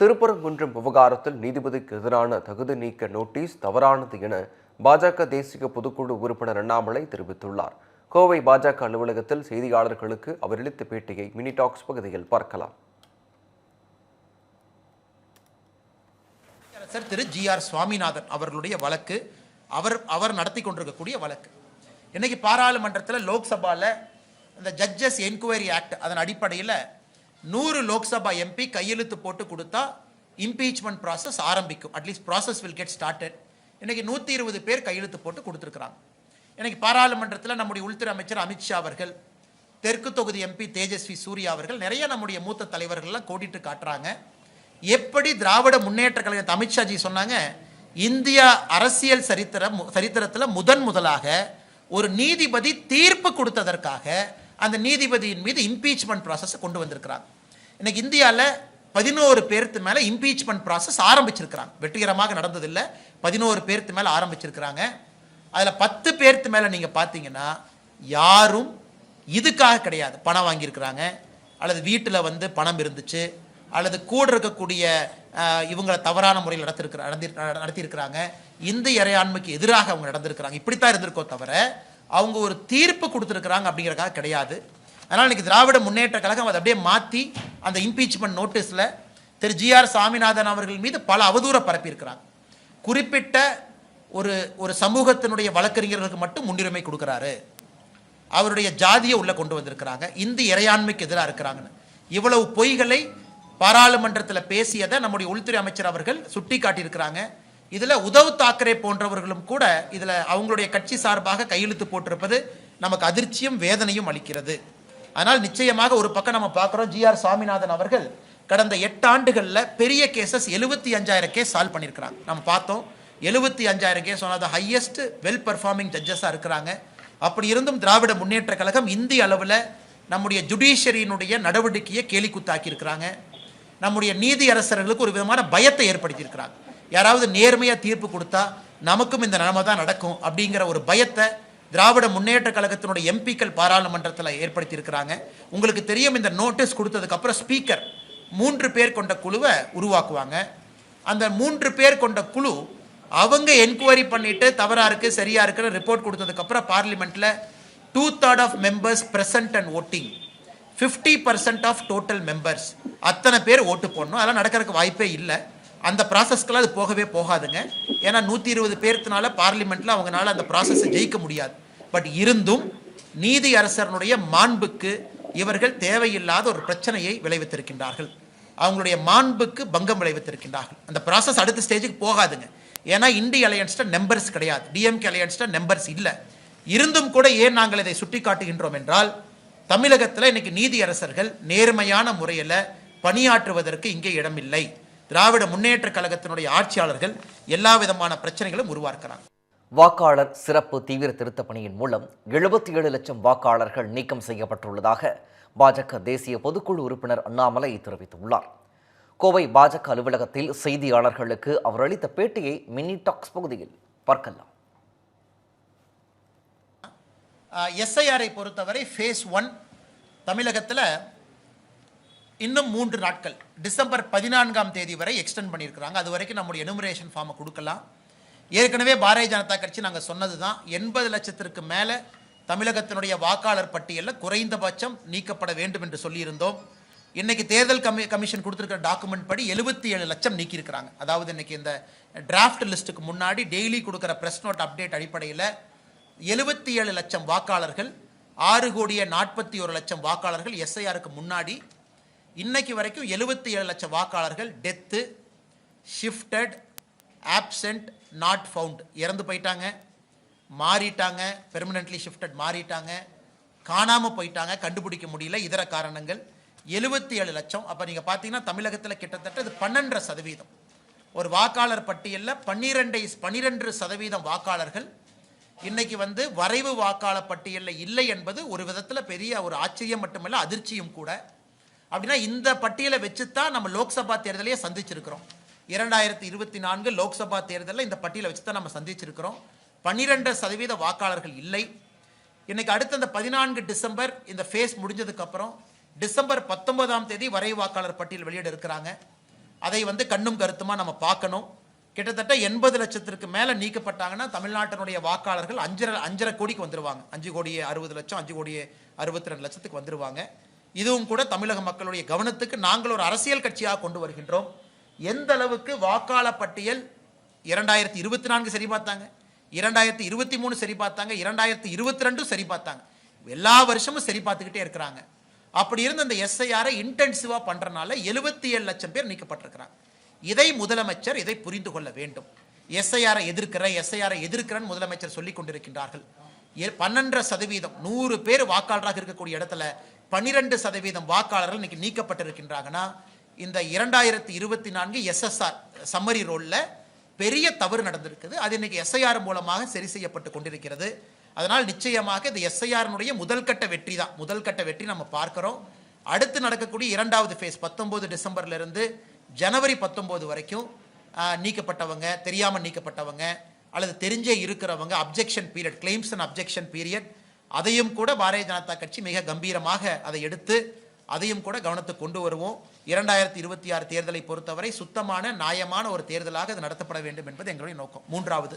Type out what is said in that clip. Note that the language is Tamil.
திருப்பரங்குன்றம் விவகாரத்தில் நீதிபதிக்கு எதிரான தகுதி நீக்க நோட்டீஸ் தவறானது என பாஜக தேசிய பொதுக்குழு உறுப்பினர் அண்ணாமலை தெரிவித்துள்ளார். கோவை பாஜக அலுவலகத்தில் செய்தியாளர்களுக்கு அவர் அளித்த பேட்டியை மினி டாக்ஸ் பகுதியில் பார்க்கலாம். திரு ஜி ஆர் சுவாமிநாதன் அவர்களுடைய வழக்கு அவர் அவர் நடத்தி கொண்டிருக்கக்கூடிய வழக்கு. இன்னைக்கு பாராளுமன்றத்தில் லோக்சபால இந்த ஜட்ஜஸ் என்கொயரி ஆக்ட் அதன் அடிப்படையில் நூறு லோக்சபா எம்பி கையெழுத்து போட்டு கொடுத்தா இம்பீச்மெண்ட் ப்ராசஸ் ஆரம்பிக்கும். At least process will get started இன்னைக்கு நூற்றி இருபது பேர் கையெழுத்து போட்டு கொடுத்துருக்குறாங்க. இன்னைக்கு பாராளுமன்றத்தில் நம்முடைய உள்துறை அமைச்சர் அமித்ஷா அவர்கள் தெற்கு தொகுதி எம்பி தேஜஸ்வி சூர்யா அவர்கள் நிறைய நம்முடைய மூத்த தலைவர்கள்லாம் கோடிட்டு காட்டுறாங்க. எப்படி திராவிட முன்னேற்ற கழகத்தை அமித்ஷாஜி சொன்னாங்க இந்தியா அரசியல் சரித்திரம் சரித்திரத்தில் முதன் முதலாக ஒரு நீதிபதி தீர்ப்பு கொடுத்ததற்காக அந்த நீதிபதியின் மீது இம்பீச்மெண்ட் ப்ராசஸை கொண்டு வந்திருக்கிறாங்க. இன்னைக்கு இந்தியாவில் பதினோரு பேர்த்து மேலே இம்பீச்மெண்ட் ப்ராசஸ் ஆரம்பிச்சிருக்கிறாங்க. வெற்றிகரமாக நடந்ததில்லை. பதினோரு பேர்த்து மேலே ஆரம்பிச்சிருக்கிறாங்க. அதில் பத்து பேர்த்து மேலே நீங்கள் பார்த்தீங்கன்னா யாரும் இதுக்காக கிடையாது. பணம் வாங்கியிருக்கிறாங்க. அல்லது வீட்டில் வந்து பணம் இருந்துச்சு. அல்லது கூட இருக்கக்கூடிய இவங்களை தவறான முறையில் நடத்திருக்கிற நடத்தி நடத்தியிருக்கிறாங்க. இந்து இறையாண்மைக்கு எதிராக அவங்க நடந்திருக்கிறாங்க. இப்படித்தான் இருந்திருக்கோ தவிர அவங்க ஒரு தீர்ப்பு கொடுத்துருக்குறாங்க அப்படிங்கிறக்காக கிடையாது. அதனால் இன்னைக்கு திராவிட முன்னேற்ற கழகம் அதை அப்படியே மாற்றி அந்த இம்பீச்மெண்ட் நோட்டீஸில் திரு ஜி ஆர் சாமிநாதன் அவர்கள் மீது பல அவதூற பரப்பியிருக்கிறாங்க குறிப்பிட்ட ஒரு ஒரு சமூகத்தினுடைய வழக்கறிஞர்களுக்கு மட்டும் முன்னுரிமை கொடுக்குறாரு. அவருடைய ஜாதியை உள்ளே கொண்டு வந்திருக்கிறாங்க. இந்து இறையாண்மைக்கு எதிராக இருக்கிறாங்கன்னு. இவ்வளவு பொய்களை பாராளுமன்றத்தில் பேசியதை நம்முடைய உள்துறை அமைச்சர் அவர்கள் சுட்டி காட்டியிருக்கிறாங்க இதில் உதவ் தாக்கரே போன்றவர்களும் கூட இதில் அவங்களுடைய கட்சி சார்பாக கையெழுத்து போட்டிருப்பது நமக்கு அதிர்ச்சியும் வேதனையும் அளிக்கிறது. அதனால் நிச்சயமாக ஒரு பக்கம் நம்ம பார்க்குறோம் ஜிஆர் சாமிநாதன் அவர்கள் கடந்த எட்டு ஆண்டுகளில் பெரிய கேசஸ் எழுபத்தி அஞ்சாயிரம் கேஸ் சால்வ் பண்ணியிருக்கிறாங்க நம்ம பார்த்தோம் எழுபத்தி அஞ்சாயிரம் கேஸ் ஆனால் த ஹையஸ்ட் வெல் பர்ஃபார்மிங் ஜட்ஜஸாக இருக்கிறாங்க. அப்படி இருந்தும் திராவிட முன்னேற்ற கழகம் இந்திய அளவில் நம்முடைய ஜுடிஷியரியினுடைய நடவடிக்கையை கேலிக்குத்தாக்கி இருக்கிறாங்க. நம்முடைய நீதி அரசர்களுக்கு ஒரு விதமான பயத்தை ஏற்படுத்தியிருக்கிறாங்க. யாராவது நேர்மையாக தீர்ப்பு கொடுத்தா நமக்கும் இந்த நிலைமை தான் நடக்கும் அப்படிங்கிற ஒரு பயத்தை திராவிட முன்னேற்ற கழகத்தினுடைய எம்பிக்கள் பாராளுமன்றத்தில் ஏற்படுத்தியிருக்கிறாங்க. உங்களுக்கு தெரியும் இந்த நோட்டீஸ் கொடுத்ததுக்கப்புறம் ஸ்பீக்கர் மூன்று பேர் கொண்ட குழுவை உருவாக்குவாங்க. அந்த மூன்று பேர் கொண்ட குழு அவங்க என்கொயரி பண்ணிட்டு தவறாக இருக்குது சரியாக இருக்குன்னு ரிப்போர்ட் கொடுத்ததுக்கப்புறம் பார்லிமெண்ட்டில் two third of members present and voting fifty percent of total members அத்தனை பேர் ஓட்டு போடணும். அதெல்லாம் நடக்கிறதுக்கு வாய்ப்பே இல்லை. அந்த ப்ராசஸ்க்கெல்லாம் அது போகவே போகாதுங்க. ஏன்னா நூற்றி இருபது பேர்த்தினால பார்லிமெண்ட்டில் அவங்களால அந்த ப்ராசஸை ஜெயிக்க முடியாது. பட் இருந்தும் நீதி அரசனுடைய மாண்புக்கு இவர்கள் தேவையில்லாத ஒரு பிரச்சனையை விளைவித்திருக்கின்றார்கள். அவங்களுடைய மாண்புக்கு பங்கம் விளைவித்திருக்கின்றார்கள். அந்த ப்ராசஸ் அடுத்த ஸ்டேஜுக்கு போகாதுங்க. ஏன்னா இண்டி அலையன்ஸ்ட நம்பர்ஸ் கிடையாது. டிஎம்கே அலையன்ஸ்ட நம்பர்ஸ் இல்லை. இருந்தும் கூட ஏன் நாங்கள் இதை சுட்டி காட்டுகின்றோம் என்றால் தமிழகத்தில் இன்னைக்கு நீதியரசர்கள் நேர்மையான முறையில் பணியாற்றுவதற்கு இங்கே இடமில்லை. திராவிட முன்னேற்ற கழகத்தினுடைய ஆட்சியாளர்கள் எல்லா விதமான பிரச்சனைகளும் உருவாக்குறாங்க. வாக்காளர் சிறப்பு தீவிர திருத்தப் பணியின் மூலம் எழுபத்தி ஏழு லட்சம் வாக்காளர்கள் நீக்கம் செய்யப்பட்டுள்ளதாக பாஜக தேசிய பொதுக்குழு உறுப்பினர் அண்ணாமலை தெரிவித்துள்ளார். கோவை பாஜக அலுவலகத்தில் செய்தியாளர்களுக்கு அவர் அளித்த பேட்டியை மினி டாக்ஸ் பகுதியில் பார்க்கலாம். எஸ்ஐஆரை பொறுத்தவரை ஃபேஸ் ஒன் தமிழகத்தில் இன்னும் மூன்று நாட்கள். டிசம்பர் பதினான்காம் தேதி வரை எக்ஸ்டெண்ட் பண்ணியிருக்கிறாங்க. அது வரைக்கும் நம்முடைய எனுமரேஷன் ஃபார்மை கொடுக்கலாம். ஏற்கனவே பாரதிய ஜனதா கட்சி நாங்கள் சொன்னது தான் எண்பது லட்சத்திற்கு மேலே தமிழகத்தினுடைய வாக்காளர் பட்டியலில் குறைந்தபட்சம் நீக்கப்பட வேண்டும் என்று சொல்லியிருந்தோம். இன்றைக்கி தேர்தல் கமி கமிஷன் கொடுத்துருக்கிற டாக்குமெண்ட் படி எழுபத்தி ஏழு லட்சம் நீக்கியிருக்கிறாங்க. அதாவது இன்றைக்கி இந்த டிராஃப்ட் லிஸ்ட்டுக்கு முன்னாடி டெய்லி கொடுக்குற ப்ரெஸ் நோட் அப்டேட் அடிப்படையில் எழுபத்தி ஏழு லட்சம் வாக்காளர்கள் ஆறு கோடியே நாற்பத்தி ஒரு லட்சம் வாக்காளர்கள் எஸ்ஐஆருக்கு முன்னாடி இன்னைக்கு வரைக்கும் எழுபத்தி ஏழு லட்சம் வாக்காளர்கள் death shifted absent not found இறந்து போயிட்டாங்க மாறிட்டாங்க பெர்மனன்ட்லி ஷிஃப்டட் மாறிட்டாங்க காணாமல் போயிட்டாங்க கண்டுபிடிக்க முடியல இதர காரணங்கள். எழுபத்தி ஏழு லட்சம். அப்போ நீங்கள் பார்த்தீங்கன்னா தமிழகத்தில் கிட்டத்தட்ட இது பன்னெண்டரை சதவீதம். ஒரு வாக்காளர் பட்டியலில் பன்னிரெண்டை பன்னிரெண்டு சதவீதம் வாக்காளர்கள். இன்னைக்கு வந்து வரைவு வாக்காளர் பட்டியலில் இல்லை என்பது ஒரு விதத்தில் பெரிய ஒரு ஆச்சரியம் மட்டுமல்ல அதிர்ச்சியும் கூட. அப்படின்னா இந்த பட்டியலை வச்சு தான் நம்ம லோக்சபா தேர்தலையே சந்திச்சிருக்கிறோம். இரண்டாயிரத்தி இருபத்தி நான்கு லோக்சபா தேர்தலில் இந்த பட்டியலை வச்சு தான் நம்ம சந்திச்சிருக்கிறோம். பன்னிரெண்டு சதவீத வாக்காளர்கள் இல்லை. இன்னைக்கு அடுத்த அந்த பதினான்கு டிசம்பர் இந்த ஃபேஸ் முடிஞ்சதுக்கப்புறம் டிசம்பர் பத்தொன்பதாம் தேதி வரை வாக்காளர் பட்டியல் வெளியிட இருக்கிறாங்க. அதை வந்து கண்ணும் கருத்துமாக நம்ம பார்க்கணும். கிட்டத்தட்ட எண்பது லட்சத்திற்கு மேலே நீக்கப்பட்டாங்கன்னா தமிழ்நாட்டினுடைய வாக்காளர்கள் அஞ்சரை அஞ்சரை கோடிக்கு வந்துடுவாங்க அஞ்சு கோடியே அறுபது லட்சம் அஞ்சு கோடியே அறுபத்தி ரெண்டு லட்சத்துக்கு வந்துருவாங்க. இதுவும் கூட தமிழக மக்களுடைய கவனத்துக்கு நாங்கள் ஒரு அரசியல் கட்சியாக கொண்டு வருகின்றோம். எந்த அளவுக்கு வாக்காளர் பட்டியல் இரண்டாயிரத்தி இருபத்தி நான்கு சரி பார்த்தாங்க இரண்டாயிரத்தி இருபத்தி மூணு சரி பார்த்தாங்க இரண்டாயிரத்தி இருபத்தி ரெண்டும் சரி பார்த்தாங்க. எல்லா வருஷமும் சரி பார்த்துக்கிட்டே இருக்கிறாங்க. அப்படி இருந்து அந்த எஸ்ஐஆரை இன்டென்சிவாக பண்ணுறனால எழுபத்தி ஏழு லட்சம் பேர் நீக்கப்பட்டிருக்கிறாங்க. இதை முதலமைச்சர் இதை புரிந்து கொள்ள வேண்டும். எஸ்ஐஆரை எதிர்க்கிற எஸ்ஐஆரை எதிர்க்கிறன்னு முதலமைச்சர் சொல்லிக் கொண்டிருக்கின்றார்கள். பன்னெண்டரை சதவீதம் நூறு பேர் வாக்காளராக இருக்கக்கூடிய இடத்துல பன்னிரெண்டு சதவீதம் வாக்காளர்கள் இன்னைக்கு நீக்கப்பட்டிருக்கின்றாங்கன்னா இந்த இரண்டாயிரத்தி இருபத்தி நான்கு எஸ்எஸ்ஆர் சம்மரி ரோலில் பெரிய தவறு நடந்திருக்குது. அது இன்னைக்கு எஸ்ஐஆர் மூலமாக சரி செய்யப்பட்டு கொண்டிருக்கிறது. அதனால் நிச்சயமாக இந்த எஸ்ஐஆர்னுடைய முதல் கட்ட வெற்றி தான். முதல் கட்ட வெற்றி நம்ம பார்க்குறோம். அடுத்து நடக்கக்கூடிய இரண்டாவது ஃபேஸ் பத்தொம்போது டிசம்பர்லேருந்து ஜனவரி பத்தொம்போது வரைக்கும் நீக்கப்பட்டவங்க தெரியாமல் நீக்கப்பட்டவங்க அல்லது தெரிஞ்சே இருக்கிறவங்க objection period claims and objection period அதையும் கூட பாரதிய ஜனதா கட்சி மிக கம்பீரமாக அதை எடுத்து அதையும் கூட கவனத்துக்கு கொண்டு வருவோம். இரண்டாயிரத்தி இருபத்தி ஆறு தேர்தலை பொறுத்தவரை சுத்தமான நியாயமான ஒரு தேர்தலாக அது நடத்தப்பட வேண்டும் என்பது எங்களுடைய நோக்கம். மூன்றாவது